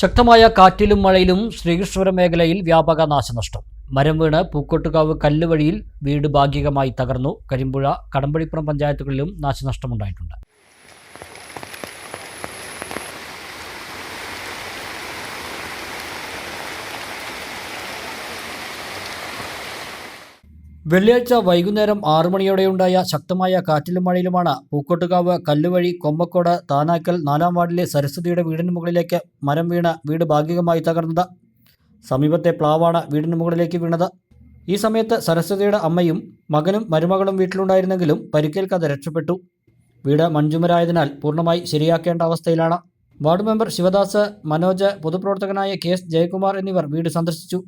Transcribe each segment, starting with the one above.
ശക്തമായ കാറ്റിലും മഴയിലും ശ്രീകൃഷ്ണപുരം മേഖലയിൽ വ്യാപക നാശനഷ്ടം. മരം വീണ് പൂക്കോട്ടുകാവ് കല്ലുവഴിയിൽ വീട് ഭാഗികമായി തകർന്നു. കരിമ്പുഴ കടമ്പഴിപ്പുറം പഞ്ചായത്തുകളിലും നാശനഷ്ടമുണ്ടായിട്ടുണ്ട്. വെള്ളിയാഴ്ച വൈകുന്നേരം ആറു മണിയോടെയുണ്ടായ ശക്തമായ കാറ്റിലും മഴയിലുമാണ് പൂക്കോട്ടുകാവ് കല്ലുവഴി കൊമ്മക്കോട് താനാക്കൽ നാലാം വാർഡിലെ സരസ്വതിയുടെ വീടിന് മുകളിലേക്ക് മരം വീണ് വീട് ഭാഗികമായി തകർന്നത്. സമീപത്തെ പ്ലാവാണ് വീടിന് മുകളിലേക്ക് വീണത്. ഈ സമയത്ത് സരസ്വതിയുടെ അമ്മയും മകനും മരുമകളും വീട്ടിലുണ്ടായിരുന്നെങ്കിലും പരിക്കേൽക്കാതെ രക്ഷപ്പെട്ടു. വീട് മൺചുമരായതിനാൽ പൂർണമായി ശരിയാക്കേണ്ട അവസ്ഥയിലാണ്. വാർഡ് മെമ്പർ ശിവദാസ് മനോജ് പൊതുപ്രവർത്തകനായ കെ എസ് ജയകുമാർ എന്നിവർ വീട് സന്ദർശിച്ചു.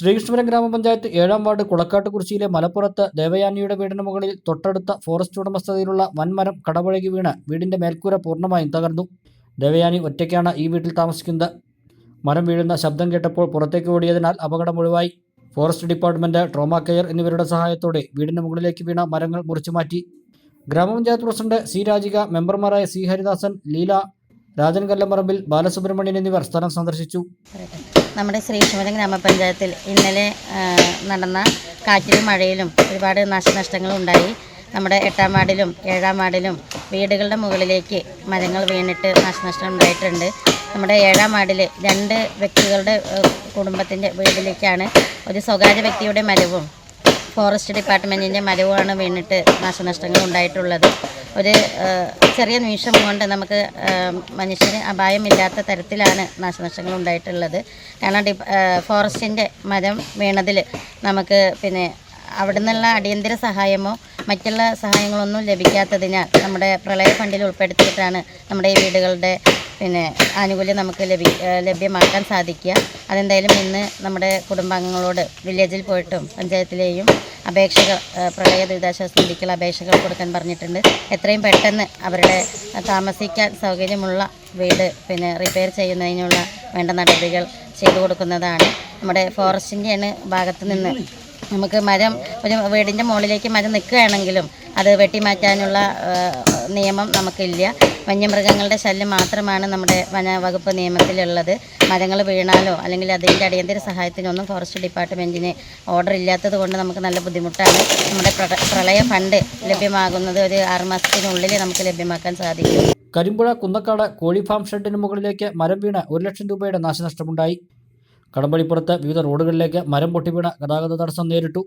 ശ്രീകൃഷ്ണപുരം ഗ്രാമപഞ്ചായത്ത് ഏഴാം വാർഡ് കുളക്കാട്ടുകുറിശ്ശിയിലെ മലപ്പുറത്ത് ദേവയാനിയുടെ വീടിന് മുകളിൽ തൊട്ടടുത്ത ഫോറസ്റ്റ് ഉടമസ്ഥതയിലുള്ള വൻമരം കടപുഴകി വീണ് വീടിന്റെ മേൽക്കൂര പൂർണമായും തകർന്നു. ദേവയാനി ഒറ്റയ്ക്കാണ് ഈ വീട്ടിൽ താമസിക്കുന്നത്. മരം വീഴുന്ന ശബ്ദം കേട്ടപ്പോൾ പുറത്തേക്ക് ഓടിയതിനാൽ അപകടം ഒഴിവായി. ഫോറസ്റ്റ് ഡിപ്പാർട്ട്മെന്റ് ട്രോമ കെയർ എന്നിവരുടെ സഹായത്തോടെ വീടിന് മുകളിലേക്ക് വീണ മരങ്ങൾ മുറിച്ചു മാറ്റി. ഗ്രാമപഞ്ചായത്ത് പ്രസിഡന്റ് സി രാജിക മെമ്പർമാരായ സി ഹരിദാസൻ ലീല രാജൻ കല്ലമറമ്പിൽ ബാലസുബ്രഹ്മണ്യൻ എന്നിവർ സ്ഥലം സന്ദർശിച്ചു. നമ്മുടെ ശ്രീശുമലം ഗ്രാമപഞ്ചായത്തിൽ ഇന്നലെ നടന്ന കാറ്റിലും മഴയിലും ഒരുപാട് നാശനഷ്ടങ്ങൾ ഉണ്ടായി. നമ്മുടെ എട്ടാം വാർഡിലും ഏഴാം വാർഡിലും വീടുകളുടെ മുകളിലേക്ക് മരങ്ങൾ വീണിട്ട് നാശനഷ്ടം ഉണ്ടായിട്ടുണ്ട്. നമ്മുടെ ഏഴാം വാർഡിൽ രണ്ട് വ്യക്തികളുടെ കുടുംബത്തിന്റെ വീട്ടിലേക്കാണ് ഒരു സ്വകാര്യ വ്യക്തിയുടെ മരവും ഫോറസ്റ്റ് ഡിപ്പാർട്ട്മെന്റിന്റെ മരവുമാണ് വീണിട്ട് നാശനഷ്ടങ്ങൾ ഉണ്ടായിട്ടുള്ളത്. ഒരു ചെറിയ നിമിഷം കൊണ്ട് നമുക്ക് മനുഷ്യന് അപായമില്ലാത്ത തരത്തിലാണ് നാശനഷ്ടങ്ങൾ ഉണ്ടായിട്ടുള്ളത് കാരണം ഡി ഫോറസ്റ്റിന്റെ മരം വീണതിൽ നമുക്ക് പിന്നെ അവിടെ നിന്നുള്ള അടിയന്തര സഹായമോ മറ്റുള്ള സഹായങ്ങളൊന്നും ലഭിക്കാത്തതിനാൽ നമ്മുടെ പ്രളയ ഫണ്ടിൽ ഉൾപ്പെടുത്തിയിട്ടാണ് നമ്മുടെ ഈ വീടുകളുടെ പിന്നെ ആനുകൂല്യം നമുക്ക് ലഭി ലഭ്യമാക്കാൻ സാധിക്കുക. അതെന്തായാലും ഇന്ന് നമ്മുടെ കുടുംബാംഗങ്ങളോട് വില്ലേജിൽ പോയിട്ടും പഞ്ചായത്തിലെയും അപേക്ഷകൾ പ്രളയ ദുരിതാശ്വാസ നിധിക്കുള്ള അപേക്ഷകൾ കൊടുക്കാൻ പറഞ്ഞിട്ടുണ്ട്. എത്രയും പെട്ടെന്ന് അവരുടെ താമസിക്കാൻ സൗകര്യമുള്ള വീട് പിന്നെ റിപ്പയർ ചെയ്യുന്നതിനുള്ള വേണ്ട നടപടികൾ ചെയ്തു കൊടുക്കുന്നതാണ് നമ്മുടെ ഫോറസ്റ്റിന്റെയാണ് ഭാഗത്ത് നിന്ന്. നമുക്ക് മരം ഒരു വീടിന്റെ മുകളിലേക്ക് മരം നിൽക്കുകയാണെങ്കിലും അത് വെട്ടിമാറ്റാനുള്ള നിയമം നമുക്കില്ല. വന്യമൃഗങ്ങളുടെ ശല്യം മാത്രമാണ് നമ്മുടെ വനവകുപ്പ് നിയമത്തിലുള്ളത്. മരങ്ങൾ വീണാലോ അല്ലെങ്കിൽ അതിന്റെ അടിയന്തര സഹായത്തിനൊന്നും ഫോറസ്റ്റ് ഡിപ്പാർട്ട്മെന്റിന് ഓർഡർ ഇല്ലാത്തത് കൊണ്ട് നമുക്ക് നല്ല ബുദ്ധിമുട്ടാണ്. നമ്മുടെ പ്ര- പ്രളയ ഫണ്ട് ലഭ്യമാകുന്നത് ഒരു ആറുമാസത്തിനുള്ളിൽ നമുക്ക് ലഭ്യമാക്കാൻ സാധിക്കും. കരിമ്പുഴ കുന്നക്കാട് കോഴി ഫാം ഷെഡിന് മുകളിലേക്ക് മരം വീണ് ഒരു ലക്ഷം രൂപയുടെ നാശനഷ്ടമുണ്ടായി. കടമ്പഴിപ്പുറത്ത് വിവിധ റോഡുകളിലേക്ക് മരം പൊട്ടിവീണ് ഗതാഗത തടസ്സം നേരിട്ടു.